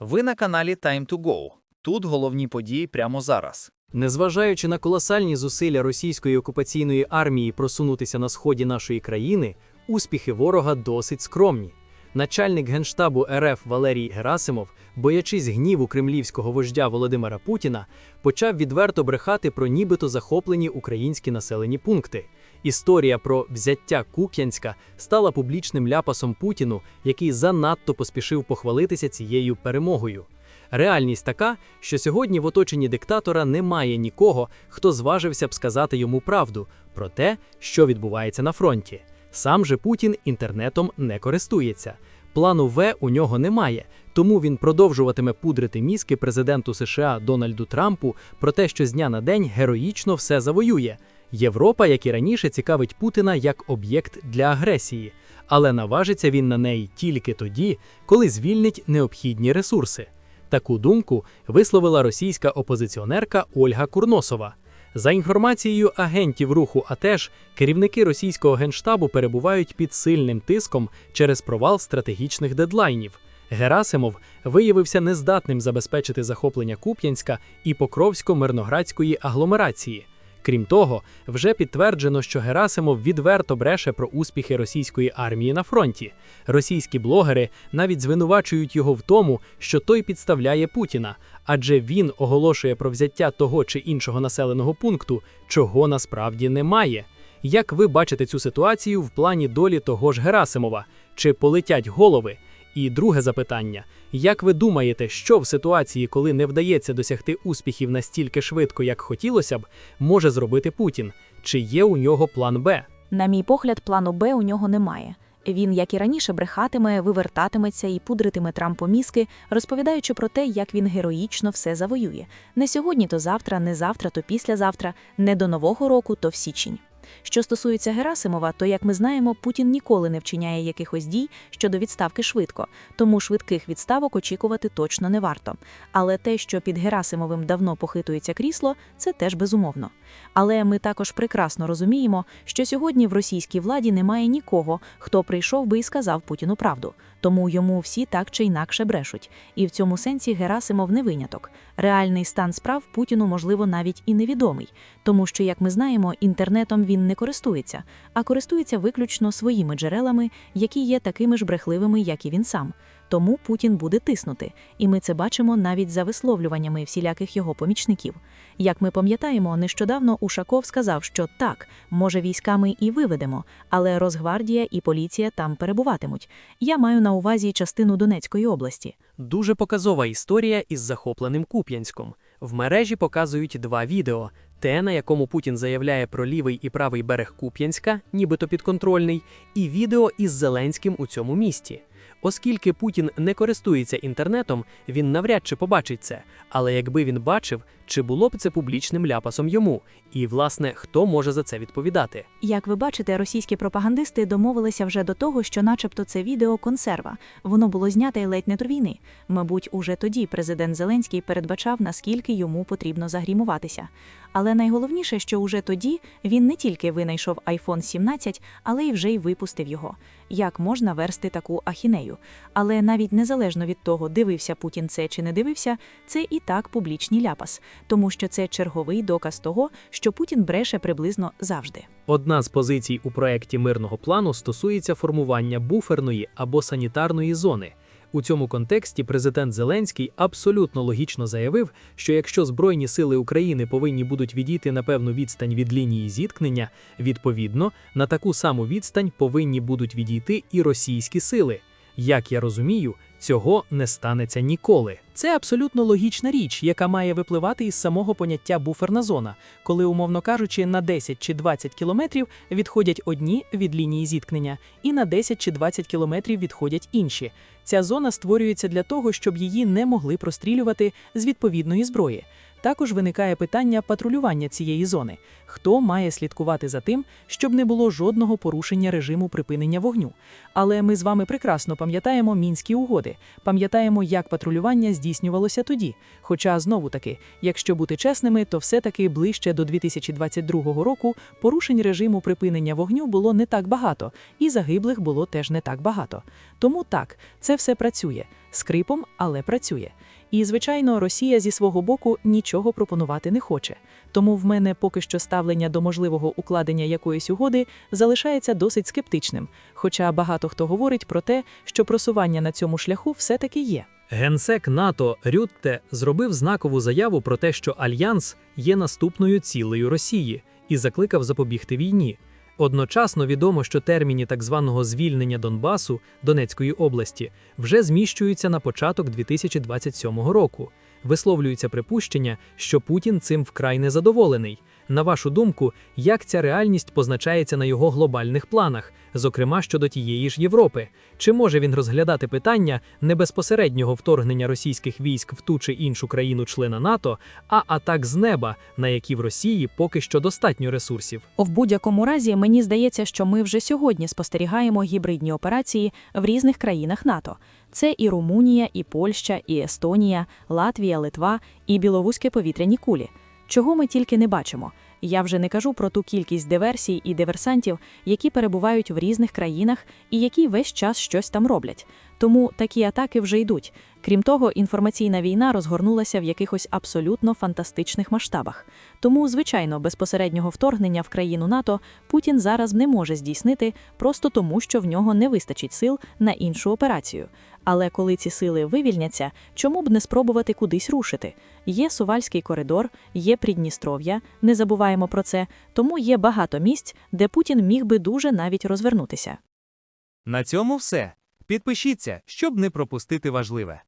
Ви на каналі Time to Go. Тут головні події прямо зараз. Незважаючи на колосальні зусилля російської окупаційної армії просунутися на сході нашої країни, успіхи ворога досить скромні. Начальник генштабу РФ Валерій Герасимов, боячись гніву кремлівського вождя Володимира Путіна, почав відверто брехати про нібито захоплені українські населені пункти. Історія про взяття Куп'янська стала публічним ляпасом Путіну, який занадто поспішив похвалитися цією перемогою. Реальність така, що сьогодні в оточенні диктатора немає нікого, хто зважився б сказати йому правду про те, що відбувається на фронті. Сам же Путін інтернетом не користується. Плану В у нього немає, тому він продовжуватиме пудрити мізки президенту США Дональду Трампу про те, що з дня на день героїчно все завоює. Європа, як і раніше, цікавить Путіна як об'єкт для агресії, але наважиться він на неї тільки тоді, коли звільнить необхідні ресурси. Таку думку висловила російська опозиціонерка Ольга Курносова. За інформацією агентів руху АТЕШ, керівники російського генштабу перебувають під сильним тиском через провал стратегічних дедлайнів. Герасимов виявився нездатним забезпечити захоплення Куп'янська і Покровсько-Мирноградської агломерації. Крім того, вже підтверджено, що Герасимов відверто бреше про успіхи російської армії на фронті. Російські блогери навіть звинувачують його в тому, що той підставляє Путіна, адже він оголошує про взяття того чи іншого населеного пункту, чого насправді немає. Як ви бачите цю ситуацію в плані долі того ж Герасимова? Чи полетять голови? І друге запитання: як ви думаєте, що в ситуації, коли не вдається досягти успіхів настільки швидко, як хотілося б, може зробити Путін? Чи є у нього план Б? На мій погляд, плану Б у нього немає. Він, як і раніше, брехатиме, вивертатиметься і пудритиме Трампу мізки, розповідаючи про те, як він героїчно все завоює. Не сьогодні, то завтра, не завтра, то післязавтра, не до Нового року, то в січень. Що стосується Герасимова, то, як ми знаємо, Путін ніколи не вчиняє якихось дій щодо відставки швидко, тому швидких відставок очікувати точно не варто. Але те, що під Герасимовим давно похитується крісло, це теж безумовно. Але ми також прекрасно розуміємо, що сьогодні в російській владі немає нікого, хто прийшов би і сказав Путіну правду. Тому йому всі так чи інакше брешуть. І в цьому сенсі Герасимов не виняток. Реальний стан справ Путіну, можливо, навіть і невідомий, тому що, як ми знаємо, інтернетом він не користується, а користується виключно своїми джерелами, які є такими ж брехливими, як і він сам. Тому Путін буде тиснути, і ми це бачимо навіть за висловлюваннями всіляких його помічників. Як ми пам'ятаємо, нещодавно Ушаков сказав, що так, може військами і виведемо, але Росгвардія і поліція там перебуватимуть. Я маю на увазі частину Донецької області. Дуже показова історія із захопленим Куп'янськом. В мережі показують два відео: те, на якому Путін заявляє про лівий і правий берег Куп'янська, нібито підконтрольний, і відео із Зеленським у цьому місті. Оскільки Путін не користується інтернетом, він навряд чи побачить це. Але якби він бачив, чи було б це публічним ляпасом йому, і власне хто може за це відповідати? Як ви бачите, російські пропагандисти домовилися вже до того, що, начебто, це відео консерва. Воно було знято ледь не до війни. Мабуть, уже тоді президент Зеленський передбачав, наскільки йому потрібно загрімуватися. Але найголовніше, що уже тоді він не тільки винайшов iPhone 17, але й вже й випустив його. Як можна версти таку ахінею? Але навіть незалежно від того, дивився Путін це чи не дивився, це і так публічний ляпас, тому що це черговий доказ того, що Путін бреше приблизно завжди. Одна з позицій у проєкті мирного плану стосується формування буферної або санітарної зони. У цьому контексті президент Зеленський абсолютно логічно заявив, що якщо Збройні сили України повинні будуть відійти на певну відстань від лінії зіткнення, відповідно на таку саму відстань повинні будуть відійти і російські сили. Як я розумію, цього не станеться ніколи. Це абсолютно логічна річ, яка має випливати із самого поняття буферна зона, коли, умовно кажучи, на 10 чи 20 кілометрів відходять одні від лінії зіткнення, і на 10 чи 20 кілометрів відходять інші. Ця зона створюється для того, щоб її не могли прострілювати з відповідної зброї. Також виникає питання патрулювання цієї зони. Хто має слідкувати за тим, щоб не було жодного порушення режиму припинення вогню? Але ми з вами прекрасно пам'ятаємо мінські угоди, пам'ятаємо, як патрулювання здійснювалося тоді. Хоча знову таки, якщо бути чесними, то все-таки ближче до 2022 року порушень режиму припинення вогню було не так багато, і загиблих було теж не так багато. Тому так, це все працює скрипом, але працює. І, звичайно, Росія зі свого боку нічого пропонувати не хоче. Тому в мене поки що ставлення до можливого укладення якоїсь угоди залишається досить скептичним. Хоча багато хто говорить про те, що просування на цьому шляху все-таки є. Генсек НАТО Рютте зробив знакову заяву про те, що альянс є наступною цілею Росії і закликав запобігти війні. Одночасно відомо, що терміни так званого звільнення Донбасу Донецької області вже зміщуються на початок 2027 року. Висловлюється припущення, що Путін цим вкрай незадоволений. На вашу думку, як ця реальність позначається на його глобальних планах, зокрема щодо тієї ж Європи? Чи може він розглядати питання не безпосереднього вторгнення російських військ в ту чи іншу країну-члена НАТО, а атак з неба, на які в Росії поки що достатньо ресурсів? В будь-якому разі, мені здається, що ми вже сьогодні спостерігаємо гібридні операції в різних країнах НАТО. Це і Румунія, і Польща, і Естонія, Латвія, Литва, і білоруські повітряні кулі. Чого ми тільки не бачимо. Я вже не кажу про ту кількість диверсій і диверсантів, які перебувають в різних країнах і які весь час щось там роблять. Тому такі атаки вже йдуть. Крім того, інформаційна війна розгорнулася в якихось абсолютно фантастичних масштабах. Тому, звичайно, безпосереднього вторгнення в країну НАТО Путін зараз не може здійснити просто тому, що в нього не вистачить сил на іншу операцію. Але коли ці сили вивільняться, чому б не спробувати кудись рушити? Є Сувальський коридор, є Придністров'я, не забуваємо про це, тому є багато місць, де Путін міг би дуже навіть розвернутися. На цьому все. Підпишіться, щоб не пропустити важливе.